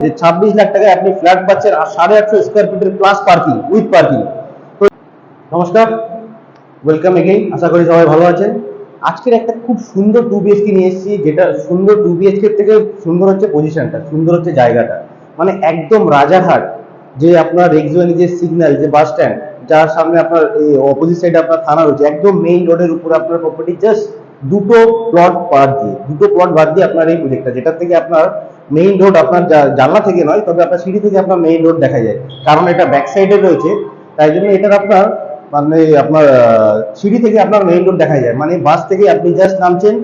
যে ছাব্বিশ লাখ টাকায় আপনি ফ্ল্যাট পাচ্ছেন আর সাড়ে আটশো স্কোয়ার ফিটের প্লাস পার্কিং উইথ পার্কিং নমস্কার ওয়েলকাম এগেইন আশা করি সবাই ভালো আছেন। আজকের একটা খুব সুন্দর টু বিএচকে নিয়ে এসেছি, যেটা সুন্দর টু বিএচকে থেকে সুন্দর হচ্ছে পজিশনটা সুন্দর হচ্ছে জায়গাটা। মানে একদম রাজারহাট, যে আপনার রেক্সওয়ানি যে সিগন্যাল যে বাস স্ট্যান্ড যার সামনে আপনার এই অপোজিট সাইডে আপনার থানা রয়েছে, একদম মেইন রোডের উপর আপনার প্রপার্টি জাস্ট দুটো প্লট বাদ দিয়ে, দুটো প্লট বাদ দিয়ে আপনার এই প্রজেক্টটা যেটা থেকে আপনার মেইন রোড আপনার জানলা থেকে নয়, তবে আপনার সিঁড়ি থেকে আপনার মেইন রোড দেখা যায়। কারণ এটা ব্যাক সাইডে রয়েছে, তাই জন্য এটার আপনার মানে আপনার সিঁড়ি থেকে আপনার মেইন রোড দেখা যায়। মানে বাস থেকে আপনি জাস্ট নামছেন,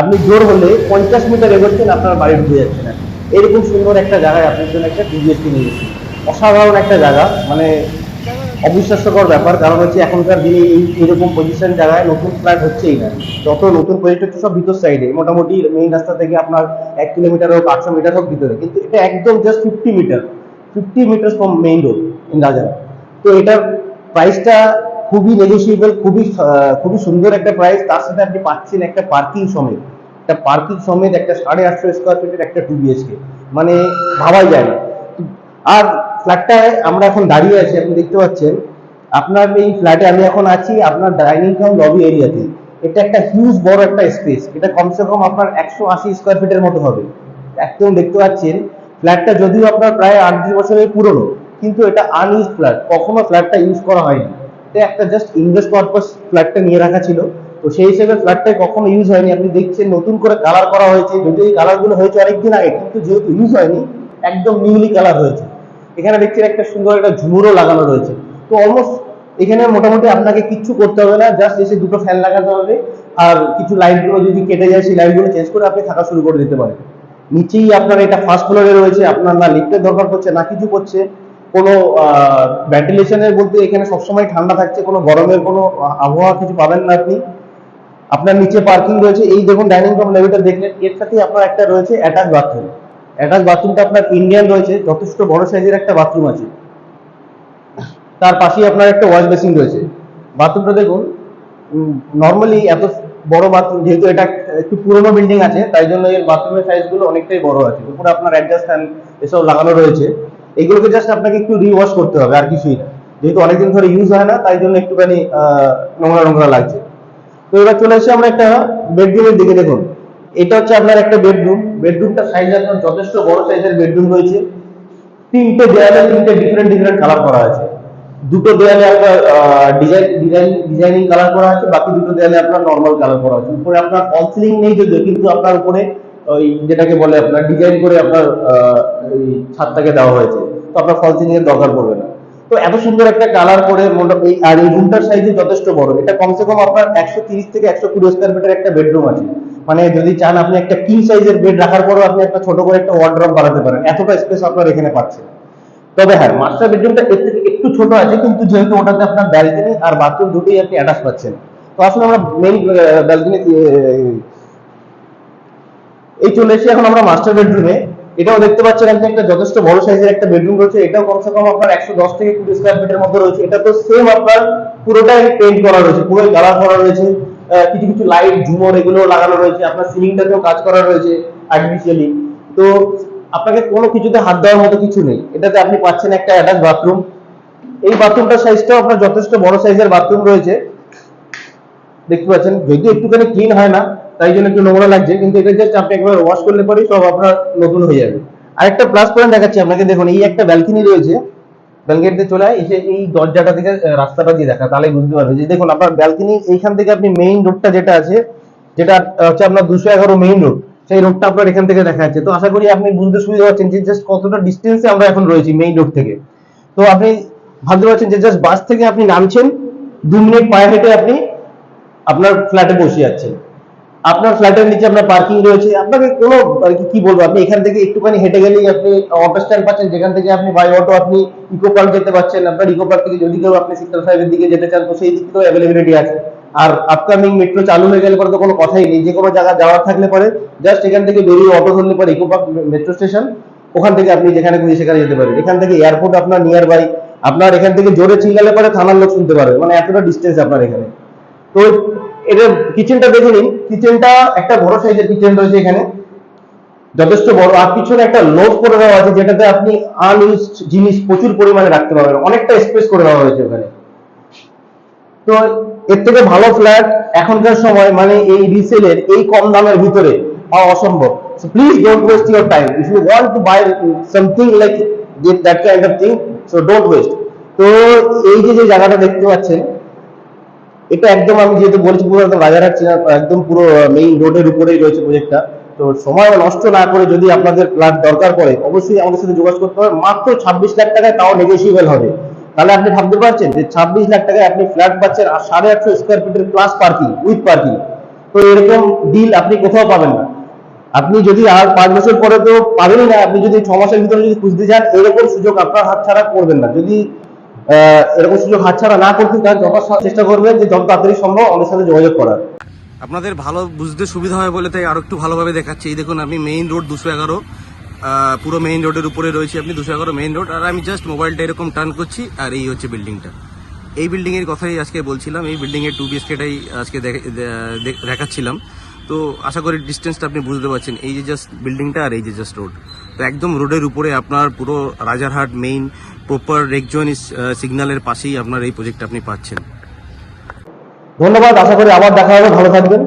আপনি জোর হলে পঞ্চাশ মিটার এগোচ্ছেন, আপনার বাড়ি ঢুকে যাচ্ছেন আর কি। এরকম সুন্দর একটা জায়গায় আপনার জন্য একটা ডিজিএসটি নিয়ে অসাধারণ একটা জায়গা মানে অবিশ্বাস্যকর ব্যাপার, কারণ হচ্ছে এখনকার দিনে এই এরকম পজিশন জায়গায় নতুন ফ্ল্যাট হচ্ছেই না। যত নতুন প্রজেক্ট হচ্ছে সব ভিতর সাইডে মোটামুটি মেইন রাস্তা থেকে আপনার এক কিলোমিটার হোক, আটশো মিটার হোক ভিতরে। কিন্তু এটা একদম just fifty metre fifty metre from main road in রাজারা তো এটার প্রাইসটা খুবই নেগোসিয়েবল খুবই খুবই সুন্দর একটা প্রাইস তার সাথে আপনি পাচ্ছেন একটা পার্কিং সমেত। একটা পার্কিং সমেত একটা সাড়ে আটশো স্কোয়ার ফিটের একটা টু বিএচকে মানে ভাবাই যায় না। আর ফ্ল্যাটটায় আমরা এখন দাঁড়িয়ে আছি, আপনি দেখতে পাচ্ছেন। আপনার এই ফ্ল্যাটে আমি এখন আছি আপনার ডাইনিং কাম লবি এরিয়াতে এটা একটা হিউজ বড় একটা স্পেস এটা কমসে কম আপনার একশো আশি স্কোয়ার ফিটের মতো হবে। একদম দেখতে পাচ্ছেন ফ্ল্যাটটা যদিও আপনার প্রায় আট দুই বছরের পুরনো, কিন্তু এটা আনইউজ ফ্ল্যাট কখনো ফ্ল্যাটটা ইউজ করা হয়নি। এটা একটা জাস্ট ইনভেস্ট পারপাস ফ্ল্যাটটা নিয়ে রাখা ছিল। তো সেই হিসেবে ফ্ল্যাটটা কখনো ইউজ হয়নি। আপনি দেখছেন নতুন করে কালার করা হয়েছে। যদিও এই কালারগুলো হয়েছে অনেকদিন আগে, কিন্তু যেহেতু ইউজ হয়নি, একদম নিউলি কালার হয়েছে। এখানে দেখছেন একটা সুন্দর একটা ঝুমুরও লাগানো রয়েছে। তো অলমোস্ট এখানে মোটামুটি আপনাকে কিচ্ছু করতে হবে না জাস্ট এসে দুটো ফ্যান লাগাতে হবে। আর কিছু লাইটগুলো যদি কেটে যায়, সেই লাইটগুলো চেঞ্জ করে আপনি থাকা শুরু করে দিতে পারেন। নিচেই আপনার এটা ফার্স্ট ফ্লোরে রয়েছে, আপনার না লিফটের দরকার পড়ছে, না কিছু করছে কোনো ভেন্টিলেশনের বলতে এখানে সবসময় ঠান্ডা থাকছে, কোনো গরমের কোনো আবহাওয়া কিছু পাবেন না আপনি। আপনার নিচে পার্কিং রয়েছে। এই দেখুন ডাইনিং রুম লেভেলটা দেখলেন, এর সাথে আপনার একটা রয়েছে অ্যাটাচ বাথরুম অ্যাটাচ বাথরুমটা আপনার ইন্ডিয়ান রয়েছে, যথেষ্ট বড় সাইজের একটা বাথরুম আছে। তার পাশেই আপনার একটা ওয়াশ বেসিন রয়েছে। বাথরুমটা দেখুন নর্মালি এত বড় বাথরুম যেহেতু এটা একটু পুরনো বিল্ডিং আছে, তাই জন্য এর বাথরুমের সাইজগুলো অনেকটাই বড় আছে। উপরে আপনার অ্যাডজাস্ট ফ্যান এসব লাগানো রয়েছে। এগুলোকে জাস্ট আপনাকে একটু রিওয়াশ করতে হবে, আর কিছুই না। যেহেতু অনেকদিন ধরে ইউজ হয় না, তাই জন্য একটুখানি নোংরা নোংরা লাগছে। তো এবার চলে এসে আমরা একটা বেডরুমের দিকে দেখুন। এটা হচ্ছে আপনার একটা বেডরুম বেডরুমটা সাইজ আপনার যথেষ্ট বড় সাইজের বেডরুম রয়েছে। তিনটে দেয়ালে তিনটে ডিফারেন্ট ডিফারেন্ট কালার করা আছে। দুটো দেয়ালে আপনার ডিজাইন ডিজাইন কালার করা আছে, বাকি দুটো দেয়ালে আপনার নর্মাল কালার করা আছে। উপরে আপনার ফল সিলিং নেই যদিও, কিন্তু আপনার উপরে ওই যেটাকে বলে আপনার ডিজাইন করে আপনার ছাদটাকে দেওয়া হয়েছে। তো আপনার ফল সিলিং এর দরকার পড়বে না। তো এত সুন্দর একটা কালার করে মোটা- এই, আর এই রুমটার সাইজে যথেষ্ট বড়। এটা কমসে কম আপনার একশো তিরিশ থেকে একশো কুড়ি স্কোয়ার মিটার একটা বেডরুম আছে। মানে যদি চান আপনি একটা কিং সাইজের বেড রাখার পরেও আপনি একটা ছোট করে একটা ওয়ার্ড্রপ বানাতে পারেন। এতটা স্পেস আপনার এখানে পাচ্ছেন। তবে হ্যাঁ মাস্টার বেডরুমটা এর থেকে একটু ছোট আছে, কিন্তু যেহেতু ওটাতে আপনার ব্যালকনি আর বাথরুম দুটোই আপনি অ্যাটাচ পাচ্ছেন। তো আসলে আমরা মেইন ব্যালকনি এই চলে এসে এখন আমরা মাস্টার বেডরুমে এটাও দেখতে পাচ্ছেন আপনি একটা যথেষ্ট বড় সাইজের একটা বেডরুম রয়েছে। এটাও কমসে কম আপনার একশো দশ থেকে কুড়ি স্কোয়ার ফিটের মধ্যে রয়েছে। এটা তো সেম আপনার পুরোটাই পেন্ট করা রয়েছে, পুরোই কালার করা রয়েছে। কিছু কিছু লাইট ঝুমর এগুলো লাগানো রয়েছে। আপনার সিলিংটাতেও কাজ করা রয়েছে আর্টিফিশিয়ালি তো আপনাকে কোনো কিছুতে হাত দেওয়ার মতো কিছু নেই। এটাতে আপনি পাচ্ছেন একটা অ্যাটাচ বাথরুম এই বাথরুমটার সাইজটাও আপনার যথেষ্ট বড় সাইজের বাথরুম রয়েছে। দেখতে পাচ্ছেন? যদি একটুখানি ক্লিন হয় না, তাই জন্য একটু নোংরা লাগছে, কিন্তু এটা জাস্ট আপনি একবার ওয়াশ করলে পরেই সব আপনার নতুন হয়ে যাবে। আরেকটা প্লাস পয়েন্ট দেখাচ্ছি আপনাকে। দেখুন, এই একটা ব্যালকনি রয়েছে। ব্যালকনিতে চলে আয়, এসে এই দরজাটা থেকে রাস্তাটা দিয়ে দেখা তাহলে বুঝতে পারবে যে দেখুন আপনার ব্যালকনি এইখান থেকে আপনি মেইন রোডটা যেটা আছে যেটা হচ্ছে আপনার দুশো এগারো মেইন রোড সেই রোডটা আপনার এখান থেকে দেখা যাচ্ছে। তো আশা করি আপনি বুঝতে সুবিধা পাচ্ছেন যে জাস্ট কতটা ডিস্টেন্সে আমরা এখন রয়েছি মেইন রোড থেকে। তো আপনি ভাবতে পারছেন যে জাস্ট বাস থেকে আপনি নামছেন দু মিনিট পায়ে হেঁটে আপনি আপনার ফ্ল্যাটে বসে যাচ্ছেন আপনার ফ্ল্যাটের নিচে আপনার পার্কিং রয়েছে। আপনাকে কোনো, আর কি বলব? আপনি এখান থেকে একটুখানি হেঁটে গেলেই আপনি অটো স্ট্যান্ড পাচ্ছেন, যেখান থেকে আপনি বাই অটো আপনি ইকো পার্ক যেতে পারছেন। আপনার ইকো পার্ক থেকে যদি কেউ আপনি সিক্সটার ফাইভের দিকে যেতে চান, তো সেই দিক থেকেও অ্যাভেলেবিলিটি আছে। আর আপকামিং মেট্রো চালু হয়ে গেলে পরে তো কোনো কথাই নেই। যে কোনো জায়গা যাওয়ার থাকলে পরে জাস্ট এখান থেকে বেরিয়ে অটো ধরলে পরে ইকো পার্ক মেট্রো স্টেশন ওখান থেকে আপনি যেখানে খুশি সেখানে যেতে পারেন এখান থেকে এয়ারপোর্ট আপনার নিয়ার বাই আপনার এখান থেকে জোরে চিল্লালে পরে থানার লোক শুনতে পারবে। মানে এতটা ডিস্টেন্স আপনার এখানে। তো এটা কিচেনটা দেখে নিন কিচেনটা একটা বড় সাইজের কিচেন রয়েছে এখানে। যথেষ্ট বড়। আর পিছনে একটা লোড করে দেওয়া আছে, যেটাতে আপনি আনইউজ জিনিস প্রচুর পরিমাণে রাখতে পারবেন। অনেকটা স্পেস করে দেওয়া হয়েছে ওখানে। তো এর থেকে ভালো ফ্ল্যাট এখনকার সময় মানে এই রিসেলের এই কম দামের ভিতরে পাওয়া অসম্ভব। Please don't waste your time if you want to buy something like that kind of thing so don't waste তো এই যে যে জায়গাটা দেখতে পাচ্ছেন এটা একদম আমি যেহেতু বলছি, পুরো একদম রাজারহাট একদম পুরো মেইন রোডের উপরেই রয়েছে প্রজেক্টটা তো সময় নষ্ট না করে যদি আপনাদের ফ্ল্যাট দরকার পড়ে, অবশ্যই আমাদের সাথে যোগাযোগ করতে হবে। মাত্র ছাব্বিশ লাখ টাকায় তাও নেগোসিয়েবল হবে। তাহলে আপনি ভাবতে পারছেন যে ছাব্বিশ লাখ টাকায় আপনি ফ্ল্যাট পাচ্ছেন আর সাড়ে আটশো স্কোয়ার ফিটের প্লাস পার্কিং উইথ পার্কিং তো এরকম ডিল আপনি কোথাও পাবেন না। আপনি যদি আর পাঁচ বছর পরে তো পাবেনই না, আপনি যদি ছ মাসের ভিতরে যদি খুঁজতে যান, এরকম সুযোগ আপনার হাত ছাড়া করবেন না। যদি এরকম সুযোগ হাতছাড়া না করতে চান যত চেষ্টা করবেন যে যত তাড়াতাড়ি সম্ভব আমাদের সাথে যোগাযোগ করার। আপনাদের ভালো বুঝতে সুবিধা হয় বলে তাই আরও একটু ভালোভাবে দেখাচ্ছি। এই দেখুন, আমি মেইন রোড দুশো এগারো পুরো মেইন রোডের উপরে রয়েছে আপনি, দুশো এগারো মেইন রোড আর আমি জাস্ট মোবাইলটা এরকম টার্ন করছি, আর এই হচ্ছে বিল্ডিংটা এই বিল্ডিং এর কথাই আজকে বলছিলাম, এই বিল্ডিং এর টু বিএসকেটাই আজকে দেখাচ্ছিলাম। তো আশা করি ডিস্টেন্সটা আপনি বুঝতে পারছেন, এই যে জাস্ট বিল্ডিংটা আর এই যে জাস্ট রোড তো একদম রোডের উপরে আপনার পুরো রাজারহাট মেইন প্রপার রেকজন সিগন্যালের পাশেই আপনার এই প্রজেক্ট আপনি পাচ্ছেন। ধন্যবাদ, আশা করি আবার দেখা হবে, ভালো থাকবেন।